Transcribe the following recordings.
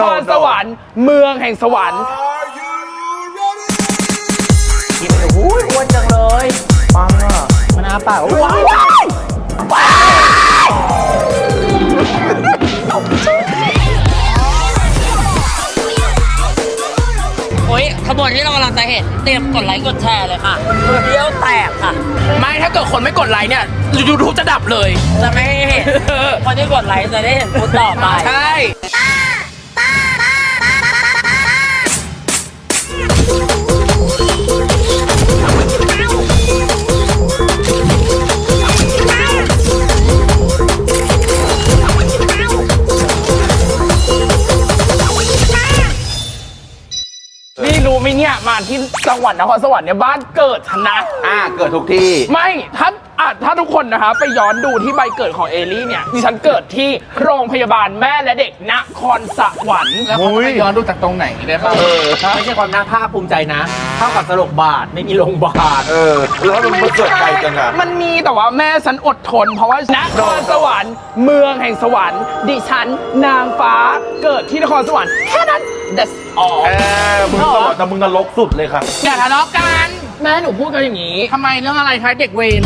ครสวรรค์เมืองแห่งสวรรค์กินไปโอ้ยอ้วนจังเลยปังอะมันอาปากว้ายว้ายโอ้ยขบวนที่เรากำลังจะเห็นเตรียมกดไลค์กดแชร์เลยค่ะเดียวแตกค่ะ ไม่ถ้าเกิดคนไม่กดไลค์เนี่ยยูทูบจะดับเลย จะไม่ให้เห็นคนที่กดไลค์จะได้เห็นพูดต่อไป ใช่ มเนี่ยมาที่จังหวัดนครสวรรค์เนี่ยบ้านเกิดฉันนะ อ่าเกิดทุกที่ ไม่ถ้าอะถ้าทุกคนนะคะไปย้อนดูที่ใบเกิดของเอลี่เนี่ยดิฉันเกิดที่โรงพยาบาลแม่และเด็กนครสวรรค์แล้วเขาจะไปย้อนดูจากตรงไหนได้บ้างเออไม่ใช่ความน่าภาคภูมิใจนะ เท่ากับสลบบาทไม่มีโรงพยาบาลเออ แล้วมันมาเกิดไกลจังอะมันมีแต่ว่าแม่ฉันอดทน เพราะว่านครสวรรค์เมืองแห่งสวรรค์ ดิฉันนางฟ้าเกิดที่นครสวรรค์แค่นั้น that's all เออมึงสวรรค์แต่มึงนรกสุดเลยค่ะอย่าทะเลาะกันแม่หนูพูดกันอย่างนี้ทำไมเรื่องอะไรคะเด็กเวร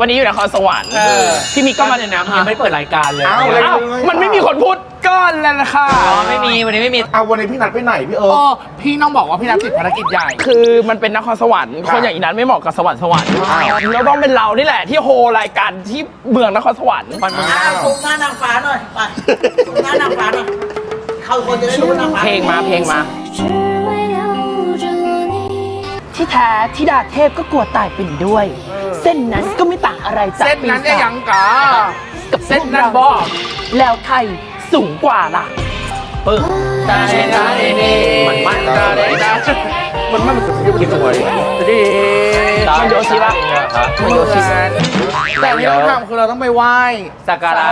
วันนี้อยู่นครสวรรค์เออที่มีก็มาเนี่ยนะยังไม่เปิดรายการเลยอ้าวเลย อ้าวมันไม่มีคนพูดก้อนแล้วนะคะอ๋อไม่มีวันนี้ไม่มี เอาวันนี้พี่นัดไปไหนพี่เอิร์โอ้ธพี่น้องบอกว่าพี่นับติดภารกิจใหญ่ คือมันเป็นนครสวรรค์ครับคนอย่างอีนั้นไม่เหมาะกับสวรรค์สวรรค์อ้าว แล้วต้องเป็นเรานี่แหละที่โฮรายการที่เมืองนครสวรรค์ มันมึงอ่าซุปหน้านางฟ้าหน่อย ไปซุปหน้านางฟ้าหน่อย เข้าคนจะได้รู้นะเพลงมาเพลงมา ที่แท้ที่ดาเทพก็กลัวตายเป็นด้วย เส้นนั้นก็ไม่ต่างอะไรจากเส้นนั้นได้ยังกะกับเส้นนั้นบอกแล้วใครสูงกว่าล่ะปึ๊บตาเดตาเดมันมันด้เดตา มันมันสุดที่สวยดีมันโยชิปะมันโยชิแต่ที่เราทำคือเราต้องไปไหว้สักการะ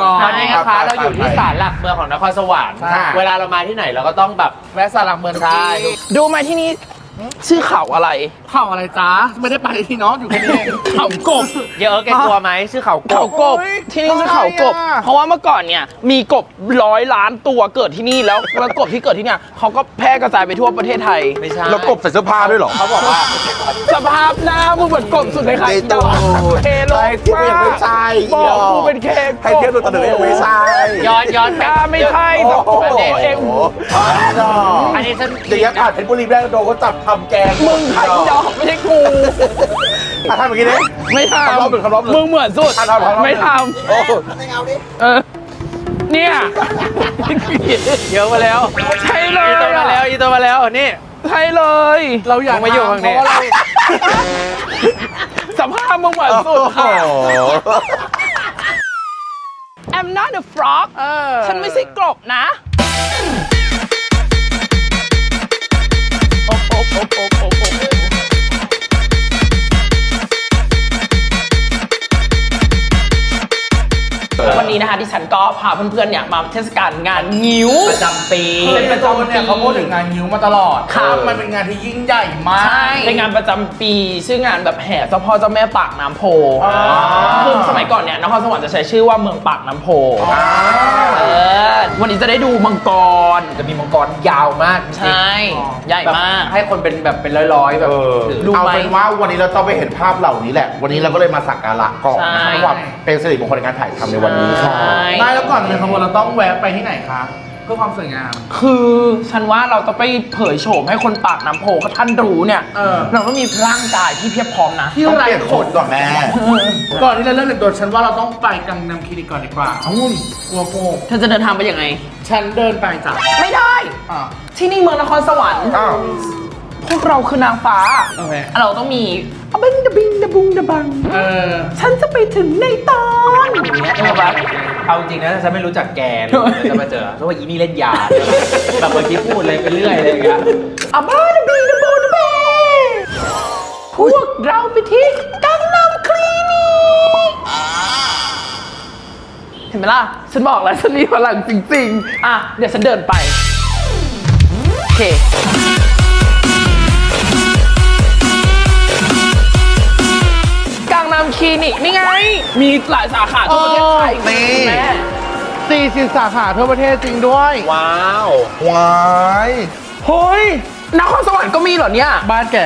ก่อนตอนนี้นะคะเราอยู่ที่ศาลหลักเมืองของนครสวรรค์เวลาเรามาที่ไหนเราก็ต้องแบบแวะศาลหลักเมืองไทยดูมาที่นี่ ชื่อเขาอะไร เข้าอะไรจ้าไม่ได้ไปที่น้องอยู่แค่นี้เองเขากบ เยอะแกกลัวไหมชื่อเขากเขาบกบที่นี่คือเขากบ ทำไมอะ เพราะว่าเมื่อก่อนเนี่ยมีกบร้อยล้านตัวเกิดที่นี่แล้วแล้วกบที่เกิดที่เนี่ยเขาก็แพร่กระจายไปทั่วประเทศไทยไม่ใช่แล้วกบใส่เสื้อผ้าด้วยเหรอ เขาบอกว่าสภาพหน้ามึงเหมือนกบสุดเลยค่ะไอ้ตูเคโลไอ้ที่ไม่ไม่ใช่บอกกูเป็นเคให้เทียบตัวตะเดือไม่ใช่ ย้อนย้อนกล้าไม่ใช่แต่โอ้โหตัวเองอันนี้ฉัน อย่างเงี้ยผ่านเพชรบุรีแม่โดนก็จับทำแกงมึงใครยอมไม่ใช่กู อะทำอย่างนี้ดิ ไม่ทคำรอบหนึ่งคำรอบหนึ่ำงมึงเหมือนสุด อะทำทำทำ ไม่ทโอ้ำเออ เนี่ย เยอะมาแล้ว ใช่เลอียตัวมาแล้วอีตัวมาแล้วนี่ ใช่เลย เราอยากมึงมาอยู่ฝั่งนี้ เพราะว่าเราสภาพมึงเหมือนสุดโอ้โหค่ะ I'm not a frog เออ ฉันไม่ใช่กบนะ วัน ฉันก็พาเพื่อนๆเนี่ยมาเทศกาลงานงิ้ว ประจำปีเป็นประจำปีเนี่ยเขาพูดถึงงานยิ้วมาตลอดครับ มันเป็นงานที่ยิ่งใหญ่มากใช่เป็นงานประจำปีชื่องานแบบแห่เจ้าพ่อเจ้าแม่ปากน้ำโพอ๋อ คือสมัยก่อนเนี่ยนครสวรรค์จะใช้ชื่อว่าเมืองปากน้ำโพเออวันนี้จะได้ดูมังกร จะมีมังกรยาวมากจริงๆใช่ใหญ่แบบมากให้คนเป็นแบบเป็นร้อยๆแบบเออถือ รู้เอาไหมเป็นว่าวันนี้เราต้องไปเห็นภาพเหล่านี้แหละ วันนี้เราก็เลยมาสักการะก่อนใช่เพราะว่าเป็นสิริมงคลในการถ่ายทำในวันนี้ค่ะ ใช่ไม่แล้วก่อนเป็นขบวนเราต้องแวะไปที่ไหนคะเพื่อความสวยงาม คือฉันว่าเราจะไปเผยโฉมให้คนปากน้ำโพเขาท่านรู้เนี่ยเออ เราต้องมีร่างกายที่เพียบพร้อมนะ ที่ต้องไรเปลี่ยนขขนนก่อนแม่ ก่อนที่จะเริ่มเล่นตัวฉันว่าเราต้องไปกังนำคลินิกก่อนดีกว่าอุ้ยกลัวโกงเธอจะเดินทางไปยังไง ฉันเดินไปจ้ะไม่ได้ อ่าที่นี่เมืองนครสวรรค์ อ้าว พวกเราคือนางฟ้า โอเคเราต้องมีอะบิงดะบิงดะบุงดะบัง เออฉันจะไปถึงในตอนเออบัส เอาจริงนะฉันไม่รู้จักแกเลยจะมาเจอเพราะว่าอีนี่เล่นยาแบบเมื่อกี้พูดเลยไปเรื่อยอะไรอย่างเงี้ยอะบ้าดะบิงดะบูดะเบพวกเราไปที่กังนำคลินิกเห็นไหมล่ะ ฉันบอกแล้วฉันมีพลังจริงๆ อะ เดี๋ยวฉันเดินไป โอเค คลินิกนี่ไง มีหลายสาขาทั่วประเทศไทยนี่ แม่40 สาขาทั่วประเทศจริงด้วย ว้าวว้ายเฮ้ยนครสวรรค์ก็มีเหรอเนี่ยบ้านแก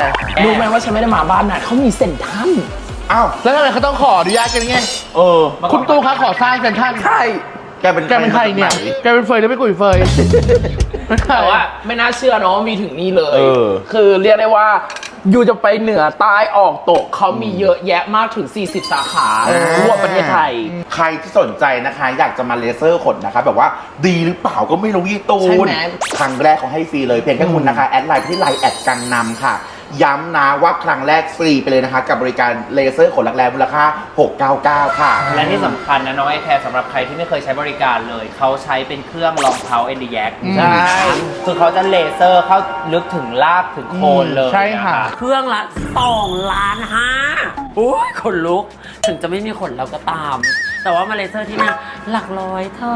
รู้ไหมว่าฉันไม่ได้มาบ้านน่ะเขามีเซ็นทรัลอ้าว แล้วทำไมเขาต้องขออนุญาตกันไงเออคุณตูคะขอสร้างเซ็นทรัลใช่ แกเป็นแกเป็นใครเนี่ย แกเป็นเฟยหรือไม่กุยเฟยไม่ใช่แต่ว่าไม่น่าเชื่อเนาะว่ามีถึงนี่เลย เออ คือเรียกได้ว่าอ ยู่จะไปเหนือใต้ออกตกเขามีเยอะแยะมากถึง 40 สาขาทั่วประเทศไทย ใครที่สนใจนะคะ อยากจะมาเลเซอร์ขนนะคะ แบบว่าดีหรือเปล่าก็ไม่รู้ยี่ตูใช่นไหม ครั้งแรกเขาให้ฟรีเลยเพียงแค่คุณนะคะ แอดไลน์ที่ไลน์แอดกังนำค่ะ ย้ำนะว่าครั้งแรกฟรีไปเลยนะคะ กับบริการเลเซอร์ขนรักแร้มูลค่า 699 ค่ะ และที่สำคัญนะน้องไอแคร์สำหรับใครที่ไม่เคยใช้บริการเลย เขาใช้เป็นเครื่องรองเท้าเอ็นดีแยกใช่ คือเขาจะเลเซอร์เข้าลึกถึงรากถึงโคนเลยใช่ค่ะนเครื่องละ2ล้านห้าโอ้ยขนลุก ถึงจะไม่มีขนเราก็ตาม แต่ว่ามาเลเซอร์ที่เนี่ยหลักร้อยเท่า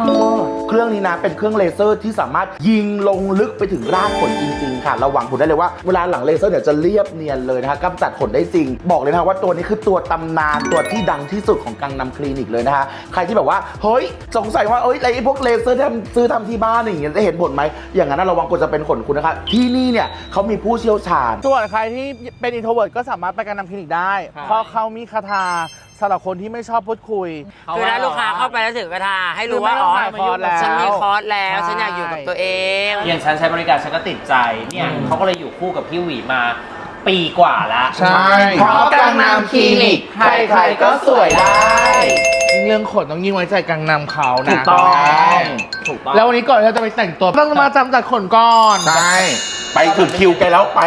เครื่องนี้นะเป็นเครื่องเลเซอร์ที่สามารถยิงลงลึกไปถึงรากขนจริงๆค่ะระวังคุณได้เลยว่าเวลาหลังเลเซอร์เนี่ยจะเรียบเนียนเลยนะคะกำจัดขนได้จริง บอกเลยนะคะว่าตัวนี้คือตัวตำนานตัวที่ดังที่สุดของกังนำคลินิกเลยนะคะใครที่แบบว่าเฮ้ยสงสัยว่าเอ้ยไอ้พวกเลเซอร์ที่ทำซื้อทำที่บ้านอย่างเงี้ยจะเห็นผลไหมอย่างนั้นระวังกลัวจะเป็นขนคุณนะคะที่นี่เนี่ยเขามีผู้เชี่ยวชาญส่วนใครที่เป็นอินโทรเวิร์ดก็สามารถไปการนำคลินิกได้ เพราะเขามีคาถา สำหรับคนที่ไม่ชอบพูดคุยคือถ้าลูกค้าเข้าไปแล้วถือกระทาให้รู้ว่าคือไม่ต้อ๋องอขายคอร์สแล้วฉันมีคอร์สแล้วใช่ฉันอยากอยู่กับตัวเองอย่างฉันใช้บริการฉันก็ติดใจเนี่ยเขาก็เลยอยู่คู่กับพี่หวีมาปีกว่าละใช่เพราะกังนำคลินิกใครๆก็สวยได้ยิ่งเรื่องขนต้องยิ่งไว้ใจกังนำเขานะถูกต้องถูกต้องแล้ววันนี้ก่อนที่เราจะไปแต่งตัวต้องมาจำจัดขนก่อนใช่ไปถึงคิวแกแล้วไป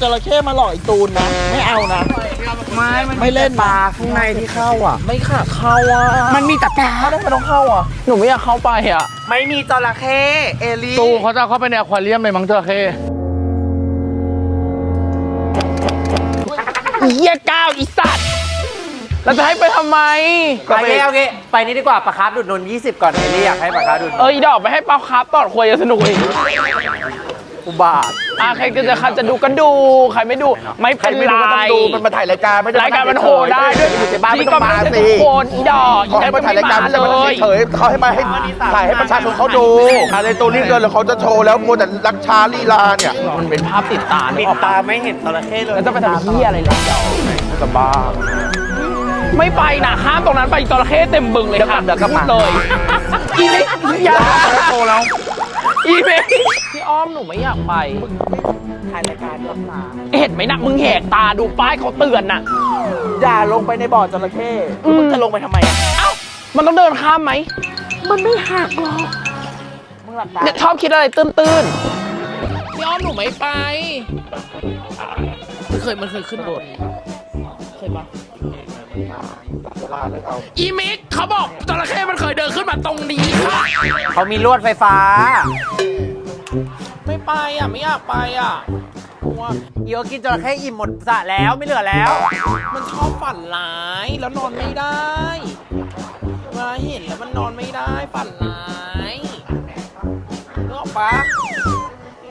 จระเข้มาหลอกอีตูนนะ ไม่เอานะ ไม่ไม่เล่นปลาข้างในที่เข้าอะ ไม่ค่ะเข้าอะมันมีแต่ปลาแล้วไม่ต้องเข้าอะ หนูไม่อยากเข้าไปอะ ไม่มีจระเข้เอลี่ตูเขาจะเอาเข้าไปในอควาเรียมเลยมั้งเจระเข้เยี่ยก้าวอีสัตว์เราจะให้ไปทำไมโอเคโอเคไปนี่ดีกว่าปลาคาร์ฟดูดนน20 ก่อนเอลี่อยากให้ปลาคาร์ฟดูดนนเอ้ยดอกไปให้เปาครับตอดควายจะสนุกอีก อุบาทอะใครก็จะใครจะดูก็ดูใครไม่ดูไม่ใครเป็นไม่ไร ดูก็ต้องดูมันมาถ่ายรายการไม่ได้รายการมันโหได้ด้วยอยู่ในบ้านไม่นี่ต้ก็องมาไม่ใช่สิทุกคนอีดอกขอให้มาถ่ายรายการไม่ใช่มาเลยเฉยๆเขาให้มาให้ถ่ายให้ประชาชนเขาดูถ่ายในตัวนี้เกินแล้วเขาจะโชว์แล้วมัวแต่รักช้าลีลาเนี่ยมันเป็นภาพติดตาปินึดกออกตาปะไม่เห็นจระเข้เลยแล้วจะไปทำเหี้ยอะไรเลยดอกจะบ้าไม่ไปนะข้ามตรงนั้นไปจระเข้เต็มบึงเลยค่ะเดี๋ยวกลับมา เลยอีเมกอยากโตแล้ว อีเมกพี่อ้อมหนูไม่อยากไป ถ่ายรายการย้อนมาเห็นไหมนะมึงแหกตาดูป้ายเขาเตือนน่ะ อย่าลงไปในบ่อจระเข้อืม มึงจะลงไปทำไมอะเอ้า มันต้องเดินข้ามไหมมันไม่หักหรอกมึงหลับตาเนี่ยชอบคิดอะไรตื้นตื้นๆพี่อ้อมหนูไม่ไป เคยมันเคยขึ้นบนเคยปะ อีมิกเขาบอกจระเข้มันเคยเดินขึ้นมาตรงนี้ค่ะเขามีลวดไฟฟ้า ไม่ไปอะ ไม่อยากไปอะกลัวอีโอกินจระเข้อิ่มหมดสระแล้วไม่เหลือแล้ว มันชอบฝันร้ายแล้วนอนไม่ได้เวลาเห็นแล้วมันนอนไม่ได้ฝันร้ายนึกออกปะ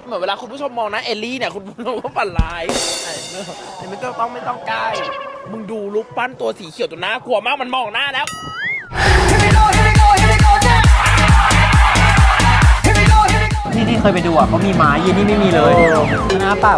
เหมือนเวลาคุณผู้ชมมองนะเอลลี่เนี่ยคุณผู้ชมก็ฝันร้ายไอ้เนอะไม่ต้องต้องไม่ต้องใกล้ มึงดูรูปปั้นตัวสีเขียวตัวน่ากลัวมากมันมองหน้าแล้ว ที่นี่เคยไปดูอะเขามีไม้ยีนี่ไม่มีเลยหน้าเปล่า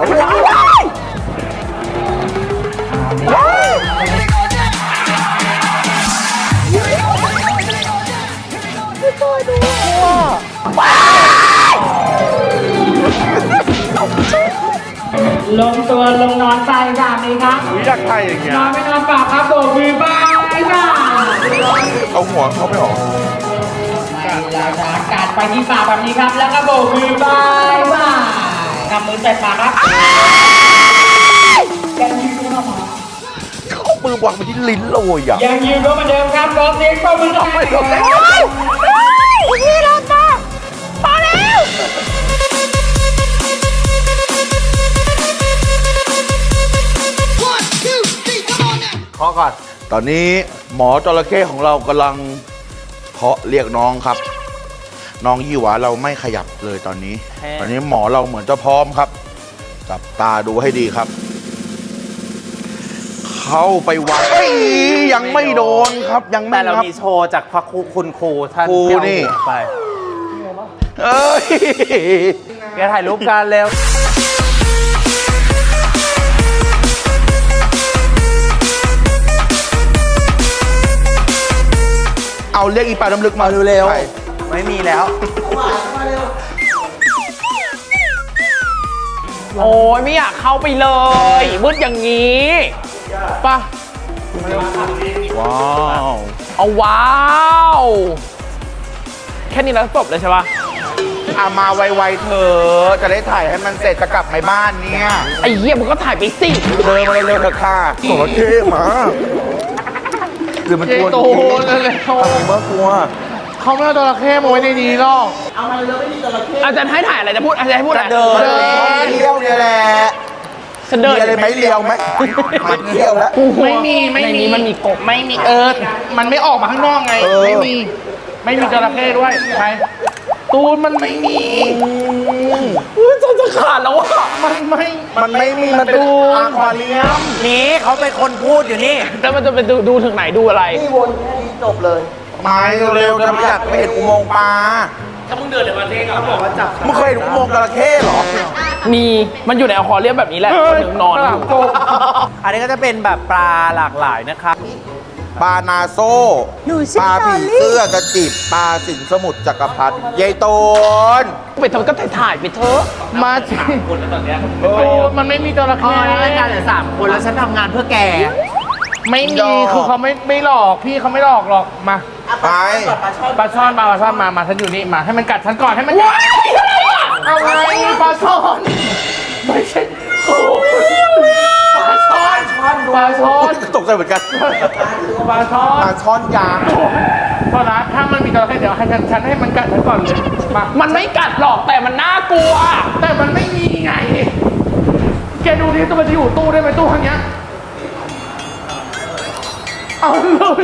ลงตัวลงนอนไปแบบนี้ครับอยากถ่ายอย่างเงี้ย นอนไม่นอนปากครับโบกมือบายค่ะเอาหัวเขาไปออกแล้วนะการไปที่ปากแบบนี้ครับ แล้วก็โบกมือบายบายทำมือใส่ปากครับยังยืนก็มาเขามือวางไปที่ลิ้นเลยอะยังยืนก็เหมือนเดิมครับรอบนี้ก็มือไม่ลงแล้ว ขอก่อนตอนนี้หมอจระเข้ของเรากำลังเคาะเรียกน้องครับ น้องยี่หวาเราไม่ขยับเลยตอนนี้ตอนนี้หมอเราเหมือนจะพร้อมครับจับตาดูให้ดีครับ เข้าไปวัดเอ้ยยังไม่โดนครับ ยังไม่แต่เรานับ มีโชว์จากพระครูคุณครูท่านครูที่เอานี่หัวไปเอ้ย แกถ่ายรูปกันเร็ว เอาเรียกอีปลาน้ำลึกมาเร็วๆไม่มีแล้ว โอ้ยไม่อยากเข้าไปเลยมืดอย่างนี้ปะว้าวเอาว้าว แค่นี้แล้วจบเลยใช่ปะอามาไวๆเธอะจะได้ถ่ายให้มันเสร็จจะกลับไปบ้านเนี่ยไอ้เหี้ยมึงก็ถ่ายไปสิเดินมาเร็วๆเถอะค่ะจระเข้หมา หรือมันเจตัวโตเลยเลยผมว่ากลัว เขาไม่เอาจระเข้มาไว้ในนี้หรอกอาจารย์ให้ถ่ายอะไรจะพูดอาจารย์ให้พูดอะไรจะเดินเดิน เที่ยวเนี่ยแหละฉันเดินมีอะไรไหมเลี้ยวไหมมันเที่ยวแล้ว ไม่มีไม่ในมีนี้มันมีกบไม่มีเออ มันไม่ออกมาข้างนอกไง เออ ไม่มี ไม่มีจระเข้ด้วยใครตูนมันไม่มีอุ๊ ยฉันจะขาดแล้วอะมันไม่มันไม่มีมันเป็นอะควาเรียมนี่เขาเป็นคนพูดอยู่นี่ แล้วมันจะไปดูดูถึงไหนดูอะไรนี่วนแค่นี้จบเลยมาเร็วๆจะไม่อยากไปเห็นอุโมงค์ปลาถ้ามึงเดินในประเทศเขาบอกว่าจับมึงเคยเห็นอุโมงค์จระเข้เหรอมีมันอยู่ในอควาเรียมแบบนี้แหละคนหนึ่งนอนอยู่อันนี้ก็จะเป็นแบบปลาหลากหลายนะครับ ปลานาโซ่ปลาผีเสื้อกระจิบปลาสินสมุทรจักรพรรดิยายโตนไปทำก็ถ่ายๆไปเถอะมาสิตูนมันไม่มีจระอ๋อเข้รายการเหลือสามคนแล้วฉันทำงานเพื่อแกไม่ยมีอคือเขาไม่ไม่หลอกพี่เขาไม่หลอกหรอกมาไปปลาช่อนมาปลาช่อนมามาฉันอยู่นี่มาให้มันกัดฉันก่อนให้มันกัดอะไรปลาช่อนไม่ใช่โอ้ยปลา ช่อนปลาช่อนตกใจเหมือนกันปลาช่อปลานช้อนยางโทษนะถ้ามันมีจระเข้เดี๋ยวให้ฉันฉันให้มันกัดฉันก่อนเลยมามันไม่กัดหรอกแต่มันน่ากลัว แต่มันไม่มีไง แกดูดิตัวมันจะอยู่ตู้ได้ไหมตู้ข้างเนี้ยเอาเลย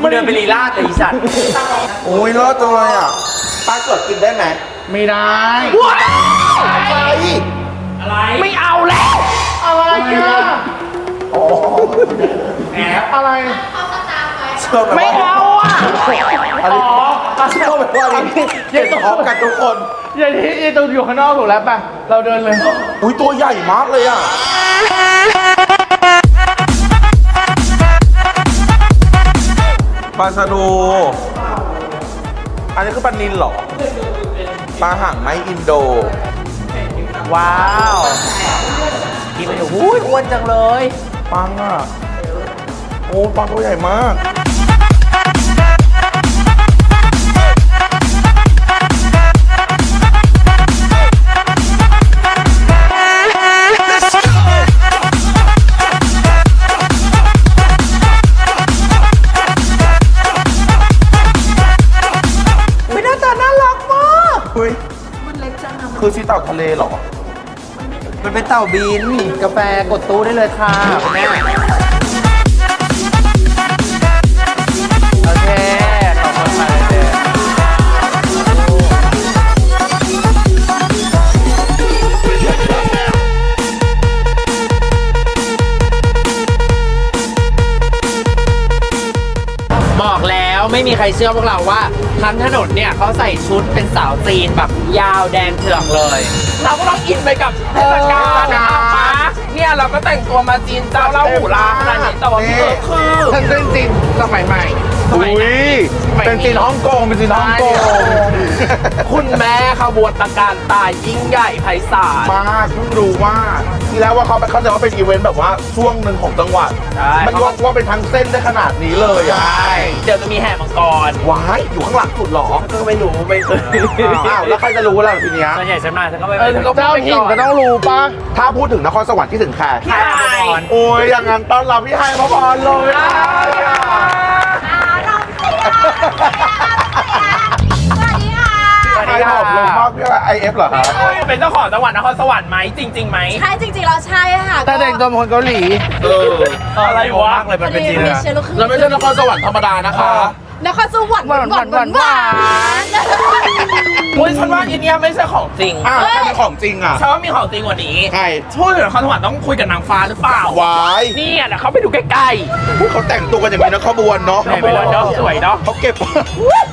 มันเดินไปลีลาดเลยอีสัตว์โอ้ยรอดจังเลยอะปลาสดกินได้ไหมไม่ได้ อะไรไม่เอาแล้ว อะไรเชื่อไหมไม่ว่าเอาอะอันนี้เชื่อไหมว่าอันนี้เย็นพร้อมกันทุกคนอย่าที่อย่าตัวอยู่ข้างนอกถูกแล้วป่ะ เราเดินเลย อุ้ยตัวใหญ่มากเลยอะ ปลาสะดู อันนี้คือปลานิลเหรอ ปลาห่างไม้อินโด ว้าว กินไปอยู่หูยอ้วนจังเลย ปังอะ โอ้ปลาตัวใหญ่มากไม่น่าตาน่ารักมากเฮ้ยคือชีเต่าทะเลเหรอ มันเป็นเต่าบิน กาแฟกดตู้ได้เลยค่ะคุณแม่ ไม่มีใครเชื่อพวกเราว่าทั้งถนนเนี่ยเขาใส่ชุดเป็นสาวจีนแบบยาวแดงเถือกเลย เราก็ต้องอินไปกับเทศกาลนะเนี่ยเราก็แต่งตัวมาจีนเจ้าเล่าหูลาขนาดนี้แต่ว่าเธอคือฉันเป็นจีนสมัยใหม่ อุ้ยเป็นจีนฮ่องกง เป็นจีนฮ่องกง คุณแม่ขบวนตะการตายยิ่งใหญ่ไพศาล มาเพิ่งรู้ว่า ทีแล้วว่าเขาไปเข้าใจว่าเป็นอีเวนต์แบบว่าช่วงหนึ่งของจังหวัด ใช่ มันว่าว่าเป็นทั้งเส้นได้ขนาดนี้เลยอะใช่เดี๋ยวจะมีแห่มังกรว้ายอยู่ข้างหลังสุดเหรอ ก็ไม่รู้ไม่เคยอ้าวแล้วใครจะรู้ล่ะทีเนี้ยส่วนใหญ่ฉันมาฉันก็ไปเออฉันก็เจ้าถิ่นก็ต้องรู้ป่ะ ถ้าพูดถึงนครสวรรค์ที่ถึงใครพี่ไฮโอ้ยอย่างนั้นต้อนรับพี่ไฮมาก่อนเลยอะ ไฮหอบลงมากพี่ไอเอฟเหรอครับเป็นเจ้าของจังหวัดนครสวรรค์ไหมจริงๆไหมใช่จริงๆเราใช่ค่ะแต่เด็กตัวเป็นคนเกาหลีเอออะไรวะมากเลยมันเป็นจริงมีนะเชื้อลูกครึ่งเราไม่ใช่นครสวรรค์ธรรมดานะคะ นครสวรรค์หวานหวานหวานหวานอุ้ยฉันว่าอันเนี้ยไม่ใช่ของจริงอ้าวถ้าเป็นของจริงอะฉันว่ามีของจริงกว่านี้ใครช่วยเหลือครสวรรค์ต้องคุยกับนางฟ้าหรือเปล่าวายนี่อะเดี๋ยวเขาไปดูใกล้พวกเขาแต่งตัวกันอย่างนี้นะขบวนเนาะๆไปเลยเนาะสวยเนาะเขาเก็บ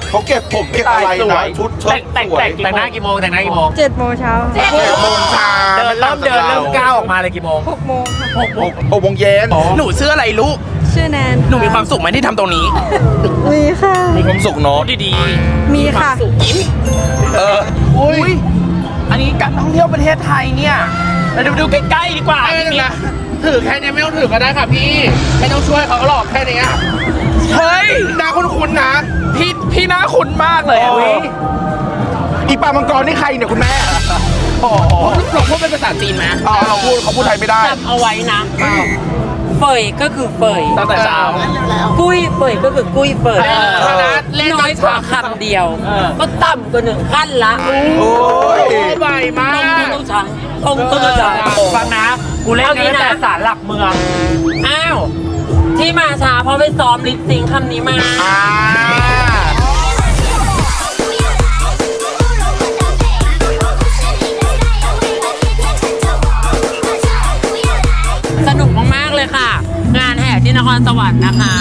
เขาเก็บผมเก็บอะไรสวนะยชุดเชิ้แต่ตงแต่งสวยแต่งแต่งหน้ากี่โมงแต่งหน้ากี่โมงเจ็ดโมงเช้าเจ็ดโมงเช้าเดินเริ่มเดินเริ่มก้าวออกมาเลยกี่โมงหกโมงค่ะหกโมงหกโมงเย็นหนูชื่ออะไรลูก ชื่อแนนหนูมีความสุขไหมที่ทำตรงนี้ มีค่ะ มีความสุขเนาะพูดดีมีค่ะสุขยิ้มเอออุ้ยอันนี้การท่องเที่ยวประเทศไทยเนี่ยเราดูดูใกล้ๆดีกว่าไม่เป็นไรถือแค่นี้ไม่ต้องถือก็ได้ค่ะพี่ไม่ต้องช่วยเขาก็หลอกแค่นี้เฮ้ยหน้าคุ้นๆนะ พี่พี่น่าคุ้นมากเลยอะโอ้อีปลามังกรนี่ใครเนี่ยคุณแม่โอ้โหเราพูดเป็นภาษาจีนไหมอ๋อเราพูดเขาพูดไทยไม่ได้จำเอาไว้นะ เฟยก็คือเฟยตั้งแต่เช้า กุ้ยเฟยก็คือกุ้ยเฟยเออคณะเล่นน้อยกว่าคำเดียว เออ ก็ต่ำกว่าหนึ่งขั้นละโอ้ยใบมาต้องต้องชังต้องต้องชัง ฟังนะ กูเล่นกันตั้งแต่สารหลักเมือง อ้าว ที่มาช้าเพราะไปซ้อมลิปซิงค์คำนี้มา อ่า นแห่ที่นครสวรรค์นะคะ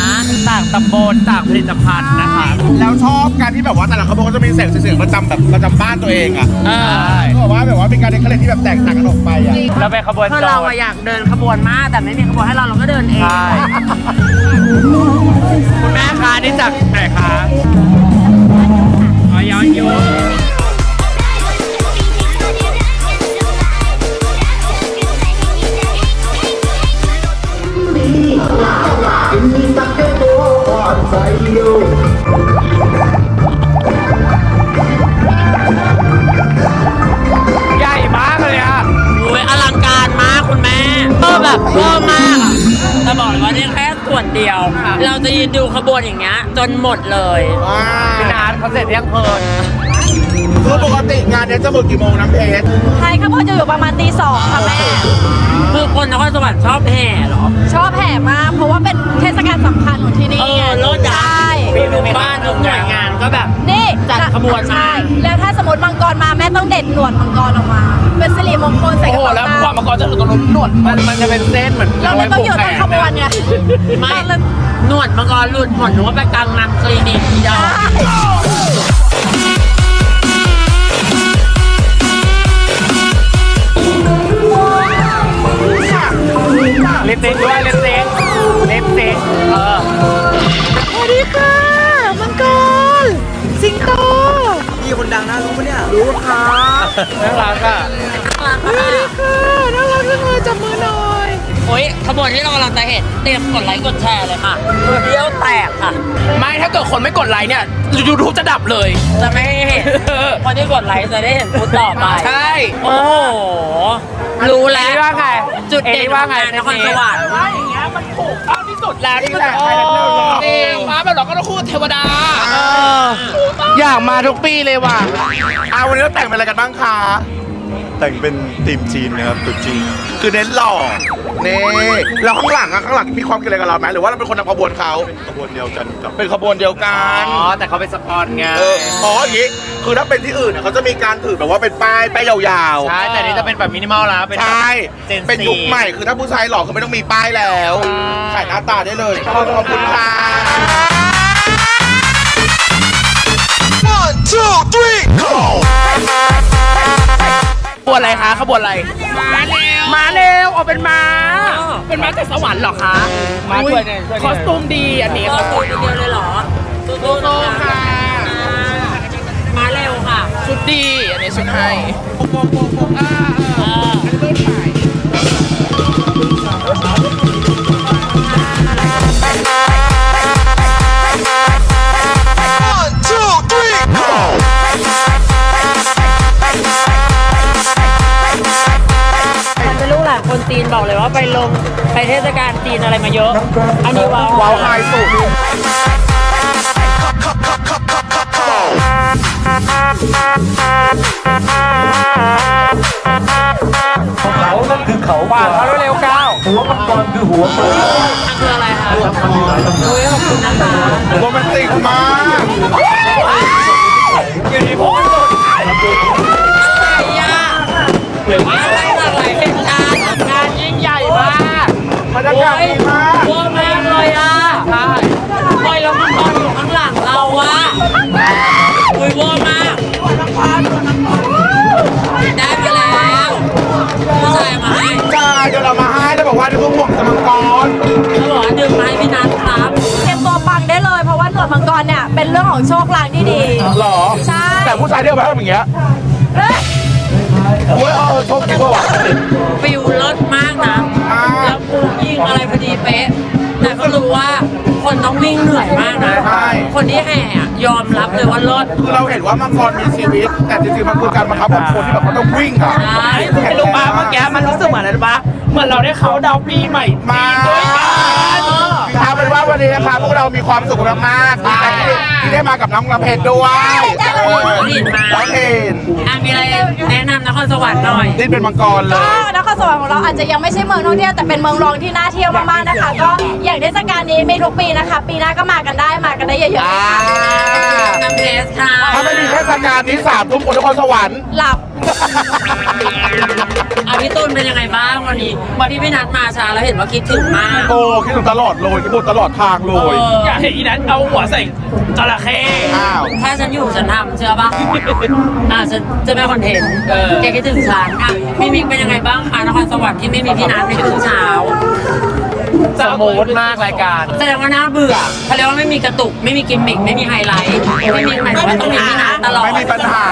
ต่างตำบลต่างผลิตภัณฑ์นะคะ แล้วชอบการที่แบบว่าแต่ละขบวนก็จะมีเสียงเสียงประจำแบบประจำบ้านตัวเองอะเออก็บอกว่าแบบว่าเป็นการเดคอเรทที่แบบแตกต่างกันออกไปอะเราไปขบวนคือโจเราร อะอยากเดินขบวนมาก แต่ไม่มีขบวนให้เราเราก็เดินเอง ใช่ คุณแม่คะนี่จากไหนคะอ๋อย้อนยุ วนอย่างเงี้ยจนหมดเลยพี่นานเขาเสร็จเที่ยงคืน คือปกติงานเนี้ยจะหมดกี่โมงน้ำเพชรไทยข้าวโพดจะอยู่ประมาณตีสองค่ะแม่ คือคนนครสวรรค์ชอบแห่เหรอ ชอบแห่มากเพราะว่าเป็นเทศกาลสำคัญของที่นี่เออรถใชอะ่ทุกบ้านทุกหน่วยงานก็แบบ นี่จัดขบวนมา ใช่แล้วถ้าสมมติมังกรมาแม่ต้องเด็ดหนวดมังกรออกมา เป็นสิริมงคลใส่โอ้กระโหเป๋าแล้วตังกว่าค์มังกรจะถึงตรงนู้นหนวดมันมันจะเป็นเส้นเหมือนเราเลยต้องอยู่ต้นขบวนไงไม่ ตอนเลยหนวดมังกรหลุดหมดหนูว่าไปกลางนำคลินิกเดียว ลิปซิงค์ด้วยลิปซิงค์ลิปซิงค์เออสวัสดีค่ะมังกรสิงโตน่ารักอะน่ารักจังเลยจับมือหน่อยโอ้ยขบวนที่เรากำลังจะเห็นเตรียมกดไลค์กดแชร์เลยค่ะเดียวแตกค่ะ ไม่ถ้าเกิดคนไม่กดไลค์เนี่ยยูทูบจะดับเลย จะไม่ให้เห็นคนที่กดไลค์จะได้เห็นฟุตต่อไป ใช่ โอ้โห รู้แล้วเอ็ว่าไง จุดเด่นเอ็ว่าไงของงานนครสวรรค์ว่าอย่างเงี้ยมันถูกต้องที่สุดแล้วที่มันนี่แหละใครจะเล่าหรอจริงฟ้าแบบเราก็ต้องคู่เทวดาอยากมาทุกปีเลยว่ะอาวันนี้เราแต่งเป็นอะไรกันบ้างคะ แต่งเป็นทีมจีนนะครับตุ๊จีนคือเน้นหล่อนี่แล้วข้างหลังอะข้างหลังมีความเกี่ยวอะไรกับเราไหมหรือว่าเราเป็นคนนำขบวนเขาขบวนเดียวกันกับเป็นขบวนเดียวกันอ๋อแต่เขาเป็นสปอนไงเอออ๋ออย่างงี้คือถ้าเป็นที่อื่นอะเขาจะมีการถือแบบว่าเป็นป้ายป้ายยาวๆใช่แต่นี่จะเป็นแบบมินิมอลแล้วเป็นแบบใช่เจนซีเป็นยุคใหม่ คือถ้าผู้ชายหล่อคือไม่ต้องมีป้ายแล้ว ขายหน้าตาได้เลย ขอบคุณค่ะ One two three go ขบวนอะไรคะขบวนอะไรมาเร็วมาเร็วเอาเป็นม้าเป็นม้าจากสวรรค์เหรอคะมาช่วยหน่อยช่วยหน่อย คอสตูมดีอันนี้เอคออสตูตัวมเดียวเลยเหรอตัวโตโตค่ะ มาเร็วค่ะ ชุดดีอันนี้ชุดให้เออมัน งไปเทศกาลจีนอะไรมาเยอะ อันนี้ว้าวว้าวไฮสุดเขานั่นคือเขาป่าเขาเร็วๆก้าวหัวมังกรคือหัวมังกรคืออะไรคะโอ้ยขอบคุณนะคะโรแมนติกมากอะไรอะหรือว่าอะไรอะ บรรยากาศดีมากโอ้ยมากเลยอะใช่โอ้ยแล้วมังกรอยู่ข้างหลังเราอะอุ้ยโว้มากได้มาแล้วผู้ชายมาให้จ้าเดี๋ยวเรามาให้แล้วบอกว่าเดี๋ยวพวกผมจะมังกรเขาบอกว่าดึงมาให้พี่นัทครับเตรียมตัวปังได้เลย เพราะว่าหนวดมังกรเนี่ยเป็นเรื่องของโชคลางที่ดี หรอ ใช่แต่ผู้ชายที่เอาไปทำอย่างเงี้ยเอ๊ะโอ้ยเออโชคดีกว่าฟิลลิศมากนะ ยิงอะไรพอดีเป๊ะ แต่ก็รู้ว่าคนต้องวิ่งเหนื่อยมากนะ ใช่ คนที่แห่อะยอมรับเลยว่าเลิศ คือเราเห็นว่ามังกรมีชีวิต แต่จริงๆมันคือการบังคับของคนที่แบบเขาต้องวิ่งอะใช่ไม่รู้ปะเมื่อกี้มันรู้สึกเหมือนอะไรปะเหมือนเราได้เขาดาวน์ปีใหม่มาด้วยกันเอาเป็นว่าวันนี้นะคะพวกเรามีความสุขมากๆที่ได้ที่ได้มากับน้องลำเพชรด้วยน้องเพน สวรรค์หน่อย นี่เป็นมังกรเลก็ย นครสวรรค์ของเราอาจจะยังไม่ใช่เมืองท่องเที่ยวแต่เป็นเมืองรองที่น่าเที่ยวมากๆนะคะ ก็อย่างเทศกาลนี้มีทุกปีนะคะ ปีหน้าก็มากันได้มากันได้เยอะๆเลยค่ะน้ำเพสค่ะ ถ้าไม่มีเทศกาลนี้สามทุ่มคนนครสวรรค์หลับอะ พี่ตูนเป็นยังไงบ้างวันนี้วันที่พี่นัดมาช้าแล้วเห็นว่าคิดถึงมากโอ้คิดถึงตลอดเลยคิดถึงตลอดทางเลย อยากเห็นอีนั้นเอาหัวใส่จระเข้อ้าวถ้าฉันอยู่ฉันทำเชื่อปะอะฉันจะเป็นคอนเทนต์แกคิดถึงฉันอะพี่มิกเป็นยังไงบ้างคะนครสวรรค์ที่ไม่มีพี่นัทในทุกเช้า สมูทมากรายการ แสดงว่าน่าเบื่อเขาเรียกว่าไม่มีกระตุก ไม่มีกิมมิกไม่มีไฮไลท์ ไม่มีหมายถึงว่าต้องมีพี่นัทตลอดไม่มีปัญหา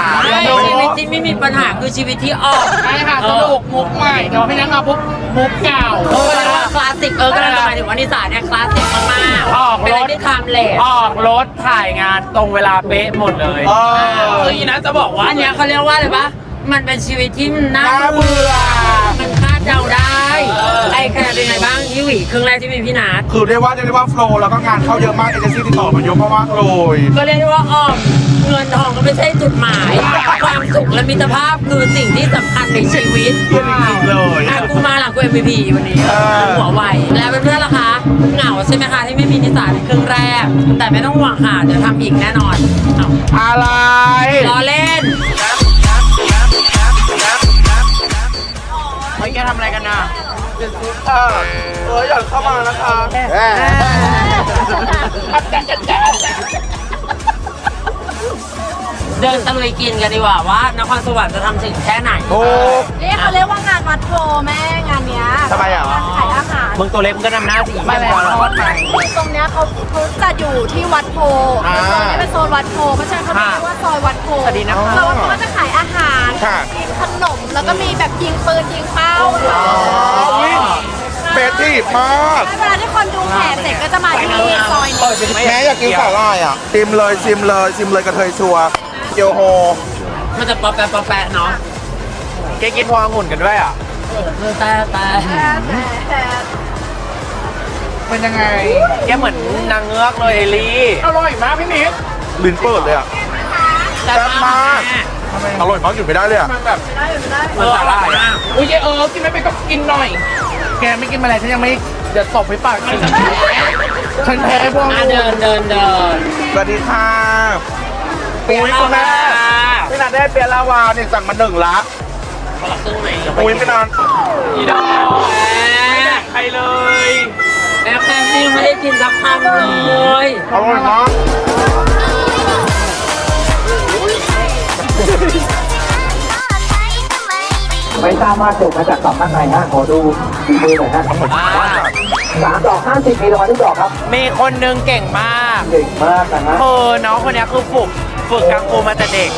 ชีวิตที่ไม่มีปัญหาคือชีวิตที่ออกใช่ค่ะสนุกมุกใหม่เดี๋ยวพี่นัทมาปุ๊บมุกเก่า เออแล้วก็คลาสสิกเออกำลังจะหมายถึงว่านิสาเนี่ยคลาสสิกมากๆออกรถ เป็นอะไรที่ไทม์เลสออกรถถ่ายงานตรงเวลาเป๊ะหมดเลยเออ คืออีนั้นจะบอกว่าอันเนี้ยเขาเรียกว่าอะไรปะมันเป็นชีวิตที่มันน่าน่าเบื่อเบื่อมันคาด เดาได้ไอ้แค่เป็นไงบ้างยี่หวีครึ่งแรกที่มีพี่นัทคือเรียกว่าเรียกได้ว่าโฟล์แล้วก็งานเข้าเยอะมากเอเจนซี่ติดต่อมาเยอะมากๆเลยก็เรียกได้ว่าออมเงินทองก็ไม่ใช่จุดหมาย ความสุขและมิตรภาพคือสิ่งที่สำคัญในชีวิตเยี่ยมจริงๆเลยอะกูมาหลังกู MVP วันนี้เออหัวไวแล้วเพื่อนๆล่ะคะเหงาใช่ไหมคะที่ไม่มีนิสาในครึ่งแรก แต่ไม่ต้องห่วงค่ะเดี๋ยวทำอีกแน่นอนเอาอะไรรอเล่น ฮ้ยแกทำอะไรกันน่ะค่ะเอออยากเข้ามานะคะเดินตะลุยกินกันดีกว่าว่านครสวรรค์จะทำถึงแค่ไหนโอ้นี่เขาเรียกว่างานวัดโพแม่งานเนี้ยทำไมอะขายอาหารมึงตัวเล็กมึงก็นำหน้าสีมาแล้วตรงเนี้ยเขาเขาจัดอยู่ที่วัดโพโซนนี้เป็นโซนวัดโพเพราะฉะนั้นเขาเรียกว่าซอยวัดโพสวัสดีนะคะซอยวัดโพก็จะขายอาหารค่ะกินขน ม แล้วก็มีแบบยิงปืนยิงเป้าอุ๊ยเฟสทีฟมากแล้วเวลาที่คนดูแห่เสร็จก็จะมาที่ซอยนี้แม่อยากกินสาหร่ายอะซิมเลยซิมเลยซิมเลยกระเทยชัวร์เกียวโฮมันจะปอแปะปอแปะเนาะแกกินพวงองุ่นกันด้วยอะแต่แต่เป็นยังไงแกเหมือนนางเงือกเลยเอลี่อร่อยมากพี่มิกลิ้นเปิดเลยอะ แต่แซ่บมาก อร่อยมากหยุดไม่ได้เลยอะมันแบบเหมือนสาหร่ายอะอุ้ยเออกินไม่เป็นก็กินหน่อย แกไม่กินอะไรฉันยังไม่เดี๋ยวตบไปปากฉันฉันแพ้พวกอะเดินเดินเดินสวัสดีค่ะเป็นอุ้ยเราคุณแม่ค่ะพี่นันได้เปียลาวาเนี่ยสั่งมาหนึ่งละคนละครึ่งไหนอุ้ยไม่นานอีดอกแม่ใครเลยแม่แค่นี่ไม่ได้กินสักคำเลยอร่อยมาก ไม่ทราบว่าจบมาจากสองข้างในฮะขอดูฝีมือหน่อยฮะสามดอกห้าสิบมีรางวัลทุกดอกครับมีคนหนึงเก่งมาก เก่งมากนะฮะเออน้องคนเนี้ยคือฝึกฝึกกังฟูมาแต่เด็ก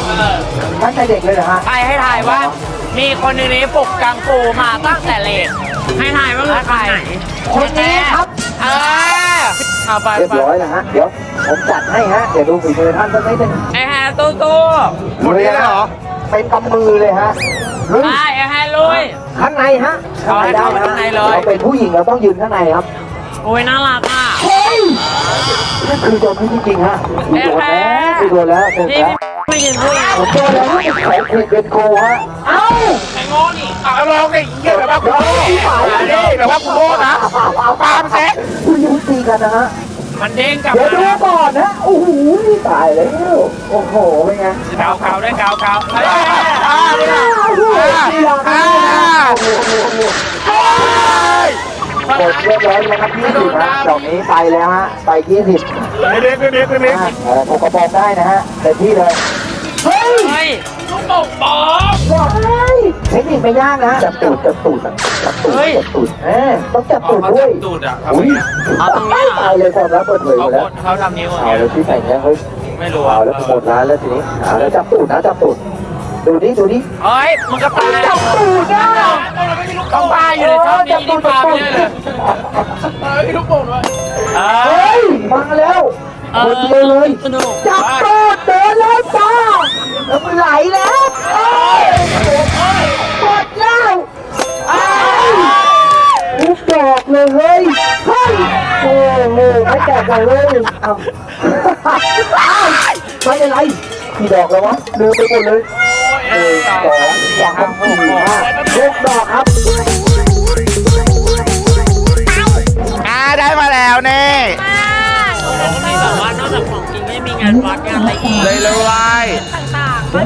ท่านใจเด็กเลยนะฮะใครให้ทายว่า มีคนหนึงนี้ฝึกกังฟูมาตั้งแต่เล็กให้ทายว่าคือคนไหนคนนี้ครับ เออเอาไปเรียบไปร้อยนะฮะ เดี๋ยวผมจัดให้ฮะ เดี๋ยวดูฝีมือท่านสักนิดหนึง ไอ้แฮ ร์ตู้ตู้คนนี้เลยเหรอ เป็นกำมือเลยฮะลุยไอ้แฮร์ลุย ข้างในฮะเอาให้เข้าไปข้างในเลยเราเป็นผู้หญิงเราต้องยืนข้างในครับ โอ้ยน่ารักอะนี่คือตัวนี้จริงๆฮะมีตัวแล้วมีตัวแล้วเจอพี่แล้วไม่ยินพูดผมเจอแล้วลูกของเขตเวนโกฮะ เอ้าไอ้โง่นี่อะลองดิเยี่ยแบบว่าคุณโง่นี่แบบว่าคุณโง่นะปาล์มเซ็ตคุณยังตีกันนะฮะ มันเด้งกลับเดี๋ยวดูมาก่อนนะโอ้โหตายแล้ว โอ้โหเป็นไงกาวกาวด้วยกาวกาวอ่าเนี่ยอ่าอ่าหมดเรียบร้อยแล้วครับยี่สิบฮะดอกนี้ไปแล้วฮะ ไปยี่สิบเด็กเด็กเด็กเด็กเออผมก็บอกได้นะฮะเต็มที่เลย เฮ้ย เฮ้ยลูกโป่งปลอมบอกเลยเทคนิคไม่ยากนะจับตูดจับตูดอะจับตูดจับตูดเออต้องจับตูดด้วยตูดอะอุ้ยเอาตรงนี้เหรอตายเลยความลับเปิดเผยหมเขาดแล้วเขาทำนิ้วอย่างเอาเงี้ยแล้วที่ใส่เนี่ยเฮ้ยไม่รู้เอาแล้วหมดร้านแล้วทีนี้เอาแล้วจับตูดนะจับตูดดูดิดูดิเฮ้ยมึงก็ตายจับตูดนะต้องตายอยู่ในช่องนี้นี่ปลาไม่ได้เลยเฮ้ยลูกโป่งด้วยเฮ้ยมาแล้ว คนเดียวเลยสนุกจับตูดเดินเลยจ้าแล้วมันไหลแล้วเอ้ยหมดแล้วเอ้ยทุกดอกเลยเฮ้ยเฮ้ยโอ้โหไม่แตกเลยเอาไม่เป็นไรกี่ดอกแล้ววะเดินไปหมดเลยหนึ่งสองสามสี่ห้าหกดอกครับ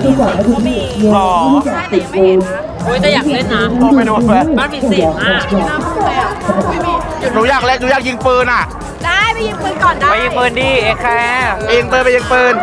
ต่างๆบ้านผีสิงก็มีหรอใช่แต่ยังไม่เห็นนะอุ้ยแต่อยากเล่นนะไปดูเลยบ้านผีสิงอะน้ำพุเลยอะไม่มีหนูอยากเล่นหนูอยากยิงปืนอะ ได้ไปยิงปืนก่อนได้ ไปยิงปืนดิเอ็กแคร์ยิงปืนไปยิงปืน